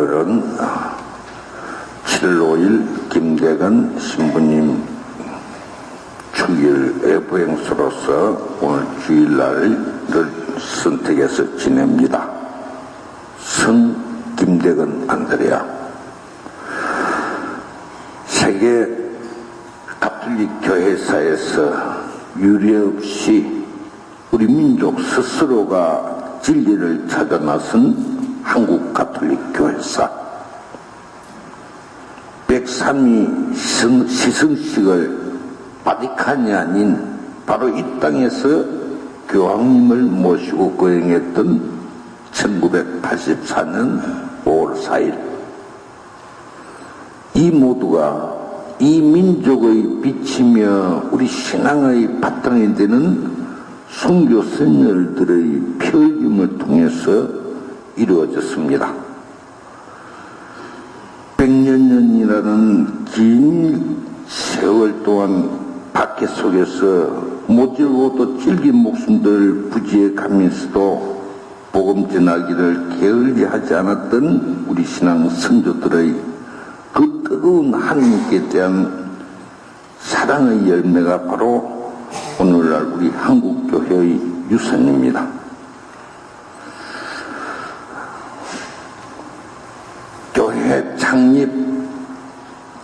오늘은 7월 5일 김대건 신부님 축일의 부행수로서 오늘 주일날을 선택해서 지냅니다. 성 김대건 안드레아 세계 가톨릭 교회사에서 유례없이 우리 민족 스스로가 진리를 찾아 나선 한국 가톨릭 교회사 103위 시승, 시승식을 바티칸이 아닌 바로 이 땅에서 교황님을 모시고 거행했던 1984년 5월 4일. 이 모두가 이 민족의 빛이며 우리 신앙의 바탕이 되는 순교 선열들의 펴짐을 통해서 이루어졌습니다. 백년년이라는 긴 세월 동안 밖에 속에서 모질고도 찔긴 목숨들 부지에 가면서도 복음 전하기를 게을리 하지 않았던 우리 신앙 선조들의 그 뜨거운 하나님께 대한 사랑의 열매가 바로 오늘날 우리 한국교회의 유산입니다. 교회 창립,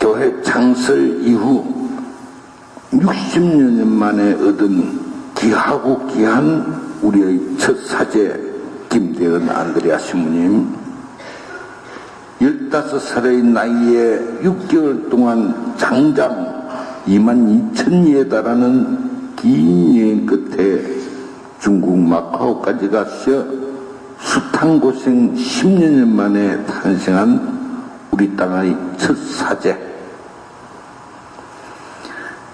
교회 창설 이후 60년 만에 얻은 귀하고 귀한 우리의 첫 사제 김대은 안드레아 신부님 15살의 나이에 6개월 동안 장장 2만 2천 리에 달하는 긴 여행 끝에 중국 마카오까지 가서 숱한 고생 10년 만에 탄생한 우리 땅의 첫 사제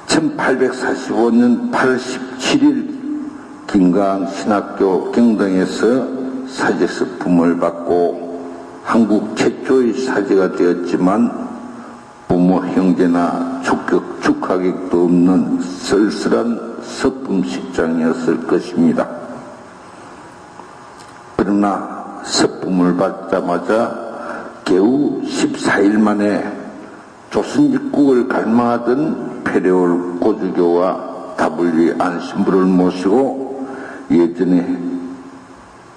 1845년 8월 17일 김강 신학교 경당에서 사제스 품을 받고 한국 최초의 사제가 되었지만 부모 형제나 축격 축하객도 없는 쓸쓸한 서품식장이었을 것입니다. 그러나 서품을 받자마자 겨우 14일 만에 조선입국을 갈망하던 페레올 고주교와 W 안신부를 모시고 예전에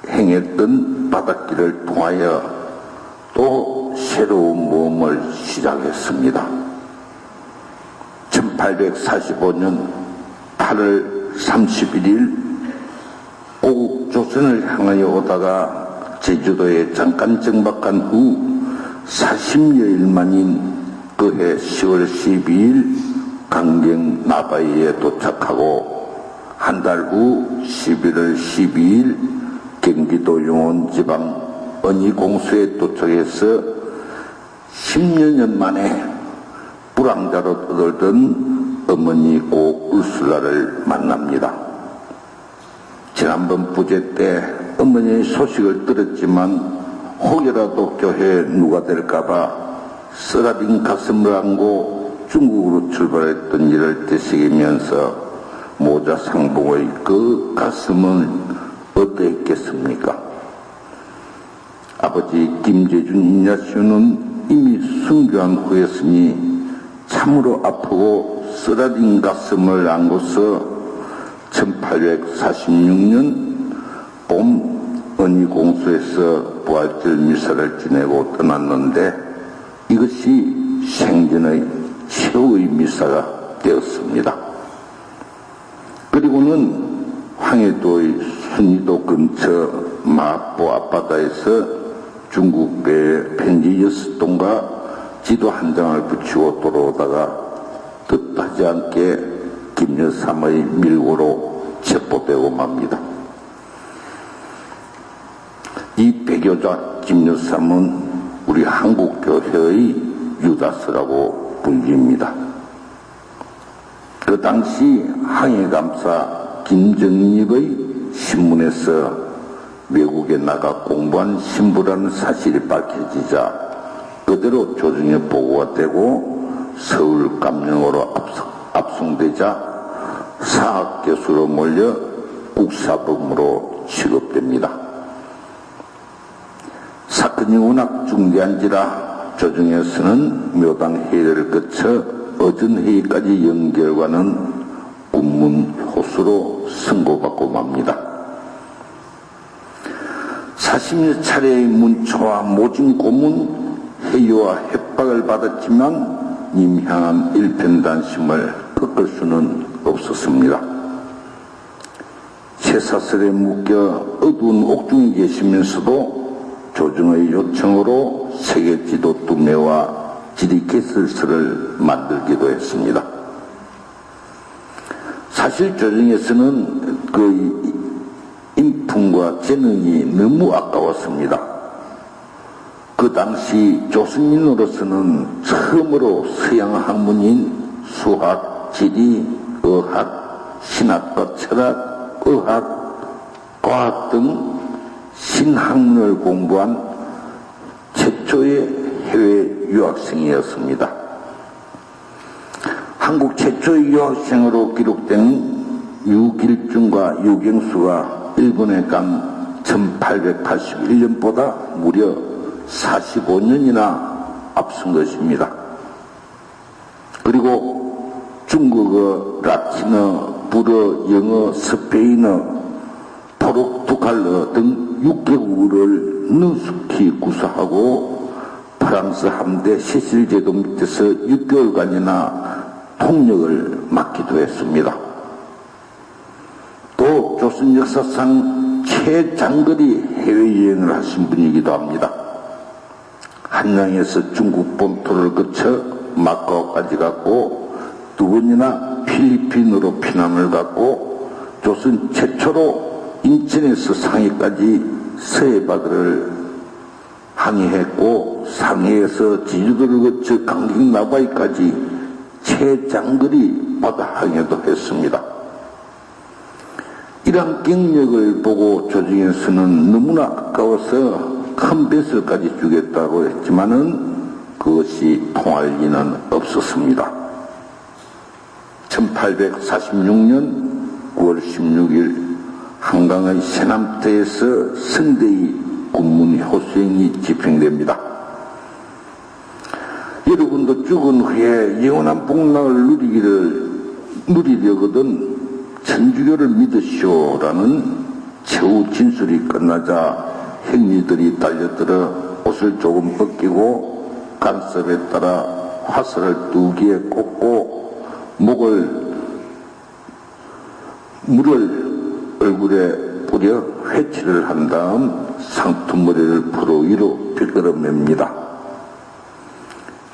행했던 바닷길을 통하여 또 새로운 모험을 시작했습니다. 1845년 8월 31일 오국 조선을 향하여 오다가 제주도에 잠깐 정박한 후 40여일 만인 그해 10월 12일 강경 나바이에 도착하고 한 달 후 11월 12일 경기도 용원 지방 언니공수에 도착해서 10년 만에 불황자로 떠돌던 어머니 고 울술라를 만납니다. 지난번 부재 때 어머니의 소식을 들었지만 혹여라도 교회에 누가 될까봐 쓰라린 가슴을 안고 중국으로 출발했던 일을 되새기면서 모자 상봉의 그 가슴은 어떠했겠습니까? 아버지 김재준 인야씨는 이미 순교한 후였으니 참으로 아프고 쓰라린 가슴을 안고서 1846년 봄 언니공수에서 부활절 미사를 지내고 떠났는데 이것이 생전의 최후의 미사가 되었습니다. 그리고는 황해도의 순이도 근처 마포 앞바다에서 중국배 편지 여섯 동과 지도 한 장을 붙이고 돌아오다가 뜻하지 않게 김여삼의 밀고로 체포되고 맙니다. 이 배교자 김여삼은 우리 한국교회의 유다스라고 불립니다. 그 당시 항해감사 김정립의 신문에서 외국에 나가 공부한 신부라는 사실이 밝혀지자 그대로 조정에 보고가 되고 서울 감령으로 압송, 되자 사학교수로 몰려 국사범으로 취급됩니다. 사건 사건이 워낙 중대한지라 조정에서는 묘당 회의를 거쳐 어전 회의까지 연결과는 군문 호수로 선고받고 맙니다. 40여 차례의 문초와 모진 고문, 회유와 협박을 받았지만 임향한 일편단심을 꺾을 수는 없었습니다. 쇠사슬에 묶여 어두운 옥중에 계시면서도 조정의 요청으로 세계 지도 두매와 지리개설서를 만들기도 했습니다. 사실 조정에서는 그 인품과 재능이 너무 아까웠습니다. 그 당시 조선인으로서는 처음으로 서양 학문인 수학, 지리, 의학, 신학과 철학, 의학, 과학 등 신학문을 공부한 최초의 해외 유학생이었습니다. 한국 최초의 유학생으로 기록된 유길중과 유경수가 일본에 간 1881년보다 무려 45년이나 앞선 것입니다. 그리고 중국어, 라틴어, 불어, 영어, 스페인어, 포르투갈어 등 6개국어를 능숙히 구사하고 프랑스 함대 세실 제도 밑에서 6개월간이나 통역을 맡기도 했습니다. 또 조선 역사상 최장거리 해외여행을 하신 분이기도 합니다. 한양에서 중국 본토를 거쳐 마카오까지 갔고 두 번이나 필리핀으로 피난을 갔고 조선 최초로 인천에서 상해까지 서해바다를 항해했고 상해에서 제주도를 거쳐 강릉 나바이까지 최장거리 바다 항해도 했습니다. 이런 경력을 보고 조정에서는 너무나 아까워서 큰 뱃을까지 주겠다고 했지만은 그것이 통할 리는 없었습니다. 1846년 9월 16일 한강의 세남터에서 선대의 군문 효수행이 집행됩니다. 여러분도 죽은 후에 영원한 복락을 누리기를 누리려거든 천주교를 믿으시오라는 최후 진술이 끝나자 행리들이 달려들어 옷을 조금 벗기고 간섭에 따라 화살을 두 개에 꽂고 목을 물을 얼굴에 뿌려 회치를 한 다음 상투머리를 풀어 위로 빌끌어맵니다.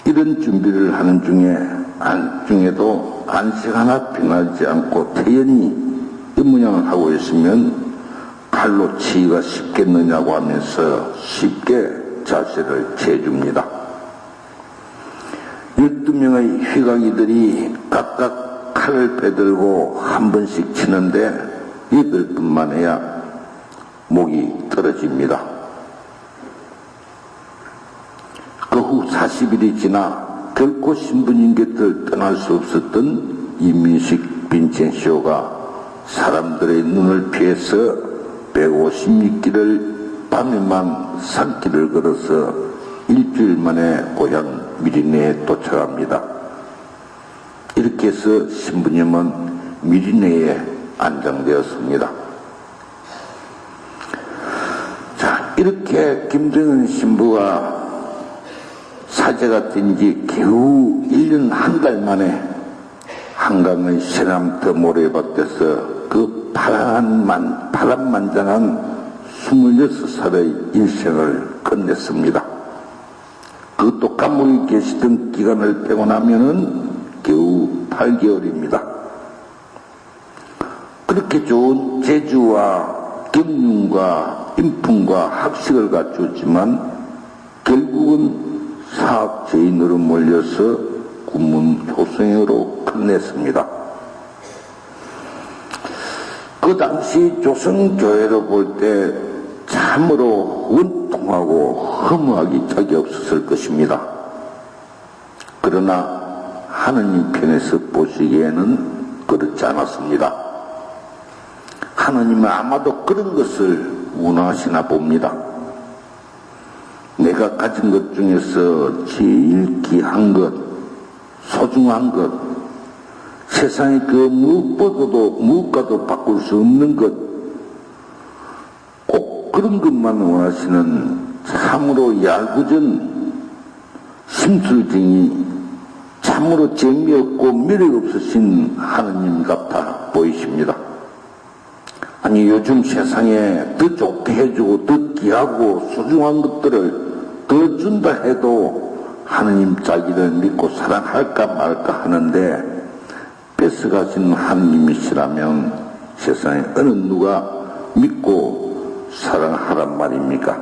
이런 준비를 하는 중에 안 중에도 안식 하나 빙하지 않고 태연히 이 모양을 하고 있으면 칼로 치기가 쉽겠느냐고 하면서 쉽게 자세를 취해줍니다. 12명의 휘강이들이 각각 칼을 빼들고 한 번씩 치는데 여덟 분만 해야 목이 떨어집니다. 그 후 40일이 지나 결코 신부님 곁을 떠날 수 없었던 이민식 빈첸쇼가 사람들의 눈을 피해서 150리길을 밤에만 산길을 걸어서 일주일 만에 고향 미리네에 도착합니다. 이렇게 해서 신부님은 미리네에 안정되었습니다. 자, 이렇게 김정은 신부가 사제가 된 지 겨우 1년 한 달 만에 한강의 세남터 모래밭에서 그 파란만, 파란만장한 26살의 일생을 끝냈습니다. 그것도 감옥에 계시던 기간을 빼고 나면은 겨우 8개월입니다. 그렇게 좋은 재주와 경륜과 인품과 학식을 갖추었지만 결국은 사학죄인으로 몰려서 군문 효성으로 끝냈습니다. 그 당시 조선교회로 볼 때 참으로 원통하고 허무하기 짝이 없었을 것입니다. 그러나 하느님 편에서 보시기에는 그렇지 않았습니다. 하느님은 아마도 그런 것을 원하시나 봅니다. 내가 가진 것 중에서 제일 귀한 것, 소중한 것, 세상에 그 무엇보다도 무엇과도 바꿀 수 없는 것, 꼭 그런 것만 원하시는 참으로 얄궂은 심술쟁이 참으로 재미없고 매력 없으신 하느님 같아 보이십니다. 아니 요즘 세상에 더 좋게 해주고 더 귀하고 소중한 것들을 더 준다 해도 하느님 자기를 믿고 사랑할까 말까 하는데 뺏어가신 하느님이시라면 세상에 어느 누가 믿고 사랑하란 말입니까?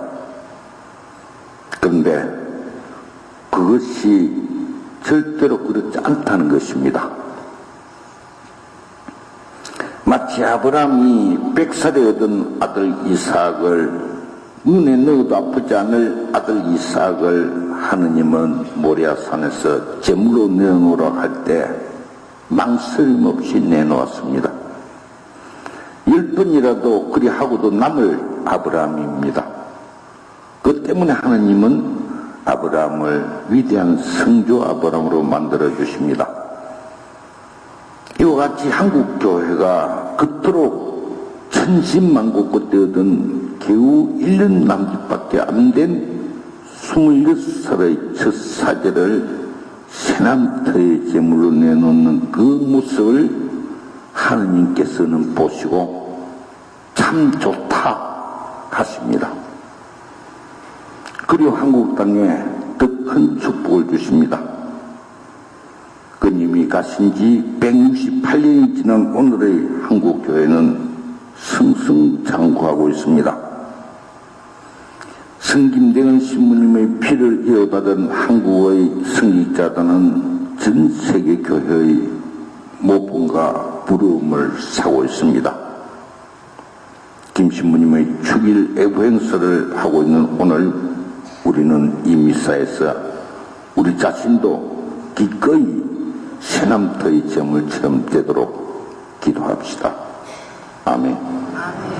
그런데 그것이 절대로 그렇지 않다는 것입니다. 마치 아브라함이 백살에 얻은 아들 이삭을 눈에 넣어도 아프지 않을 아들 이삭을 하느님은 모리아산에서 제물로 내놓으라 할 때 망설임 없이 내놓았습니다. 열 번이라도 그리 하고도 남을 아브라함입니다. 그 때문에 하느님은 아브라함을 위대한 성조 아브라함으로 만들어 주십니다. 같이 한국 교회가 그토록 천신만고 끝에 얻은 겨우 1년 남짓밖에 안 된 26살의 첫 사제를 새남터의 제물로 내놓는 그 모습을 하느님께서는 보시고 참 좋다 하십니다. 그리고 한국 땅에 더 큰 축복을 주십니다. 그님이 가신 지 168년이 지난 오늘의 한국 교회는 승승장구하고 있습니다. 성김대근 신부님의 피를 이어받은 한국의 성직자단은 전 세계 교회의 모범과 부러움을 사고 있습니다. 김 신부님의 축일 행사를 하고 있는 오늘 우리는 이 미사에서 우리 자신도 기꺼이 새남터의 점을 체험되도록 기도합시다. 아멘. 아멘.